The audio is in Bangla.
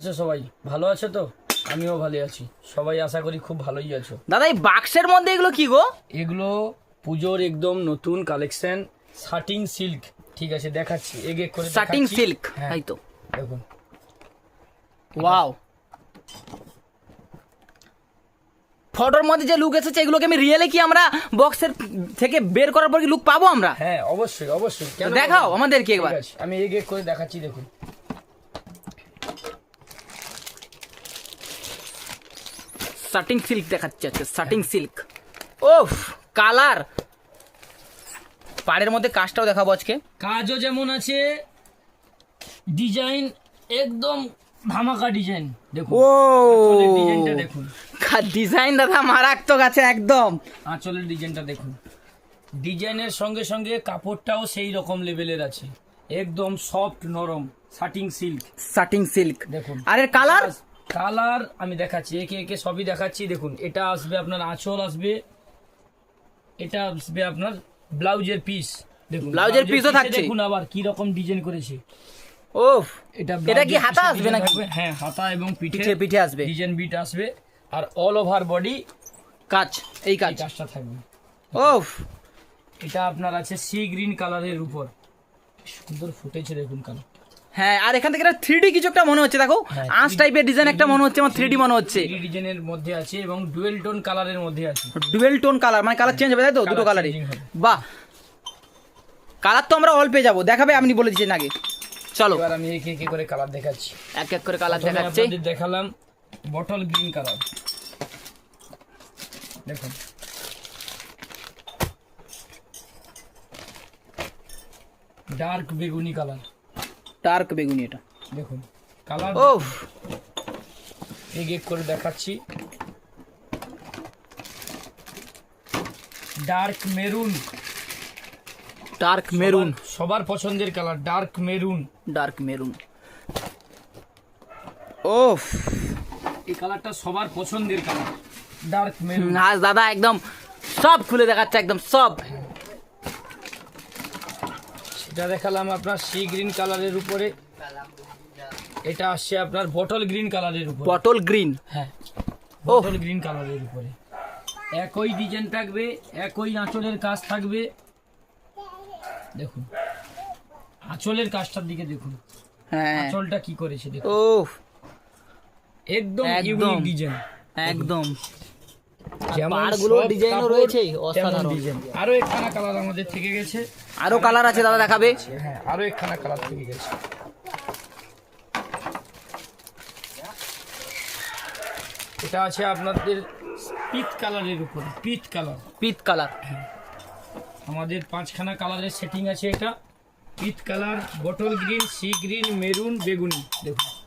আচ্ছা সবাই ভালো আছো তো? আমিও ভালো আছি। সবাই আশা করি খুব ভালোই আছো। দাদা এই বাক্সের মধ্যে এগুলো কি গো? এগুলো পুজোর একদম নতুন কালেকশন শার্টিং সিল্ক ঠিক আছে দেখাচ্ছি। এক এক করে শার্টিং সিল্ক হ্যাঁ, তাই তো। দেখুন। ওয়াও ফটোর মধ্যে যে লুক এসেছে এগুলোকে আমি রিয়েলে কি আমরা বক্সের থেকে বের করার পর কি লুক পাবো আমরা? হ্যাঁ অবশ্যই অবশ্যই। দেখাও আমাদেরকে একবার। আছে, আমি এক এক করে দেখাচ্ছি দেখুন। শার্টিং সিল্ক দেখাচ্ছে আজকে শার্টিং সিল্ক ওফ কালার পাড়ের মধ্যে কাজটাও দেখাবো আজকে। কাজও যেমন আছে ডিজাইন একদম ধামাকা ডিজাইন দেখুন ও। ডিজাইনটা দেখুন। ডিজাইন দাদা মারাত্মক আছে একদম। আঁচলের ডিজাইনটা দেখুন। ডিজাইনের সঙ্গে সঙ্গে কাপড়টাও সেই রকম লেভেলের আছে। একদম সফট নরম শার্টিং সিল্ক শার্টিং সিল্ক দেখুন। আর এর কালার কালার আমি দেখাচ্ছি একে একে সবই দেখাচ্ছি। দেখুন এটা আসবে আপনার আঁচল আসবে এটা আসবে আপনার ব্লাউজের পিস দেখুন ব্লাউজের পিসও পিসে থাকছে। দেখুন আবার কি রকম ডিজাইন করেছে। ওফ এটা এটা কি হাতা আসবে নাকি? হ্যাঁ হাতা এবং পিঠে পিঠে আসবে। ডিজাইন বিট আসবে। আর অল ওভার বডি কাজ এই কাজ এই কাজটা থাকবে। ওফ এটা আপনার আছে সি গ্রিন কালারের উপর। সুন্দর ফুটেছে দেখুন কালার হ্যাঁ আর এখান থেকে থ্রি কিছু একটা মনে হচ্ছে দেখো। হ্যাঁ, আঁশ টাইপের ডিজাইন একটা মনে হচ্ছে আমার থ্রি মনে হচ্ছে। ডিজাইনের মধ্যে আছে এবং ডুয়েল টোন কালারের মধ্যে আছে। ডুয়েল টোন কালার মানে কালার চেঞ্জ হবে তাই তো? দুটো কালারই বাহ। কালার তো আমরা অল পেয়ে যাব। দেখাবে আপনি বলে দিচ্ছেন আগে। চলো। এবার আমি একে একে করে কালার দেখাচ্ছি। এক এক করে কালার দেখাচ্ছে। দেখালাম বটল গ্রিন কালার দেখুন। ডার্ক বেগুনি কালার ডার্ক বেগুনি এটা। দেখুন কালার ওফ এক এক করে দেখাচ্ছি। Dark maroon. Dark maroon. সবার পছন্দের colour dark maroon. Dark maroon. Of এই কালারটা সবার পছন্দের কালার ডার্ক মেরুন। আজ দাদা একদম সব খুলে দেখাচ্ছে একদম সব। এটা দেখালাম আপনার সি গ্রিন কালারের উপরে। এটা আসছে আপনার বটল গ্রিন কালারের উপরে। পটল গ্রিন? হ্যাঁ বটল গ্রিন কালারের উপরে। একই ডিজাইন থাকবে একই আঁচলের কাজ থাকবে। দেখুন আঁচলের কাজটার দিকে দেখুন। হ্যাঁ। আঁচলটা কি করেছে দেখুন। ওফ একদম। ইউনিক ডিজাইন একদম। ডিজাইনও রয়েছে, অসাধারণ। আরও একখানা কালার আমাদের থেকে গেছে। আরও কালার আছে দাদা দেখাবে? হ্যাঁ আরও একখানা কালার থেকে গেছে। এটা আছে আপনাদের পিত কালারের উপরে পিত কালার পিত কালার আমাদের পাঁচখানা কালারের সেটিং আছে এটা। পিত colour bottle green sea green maroon বেগুনি। দেখুন।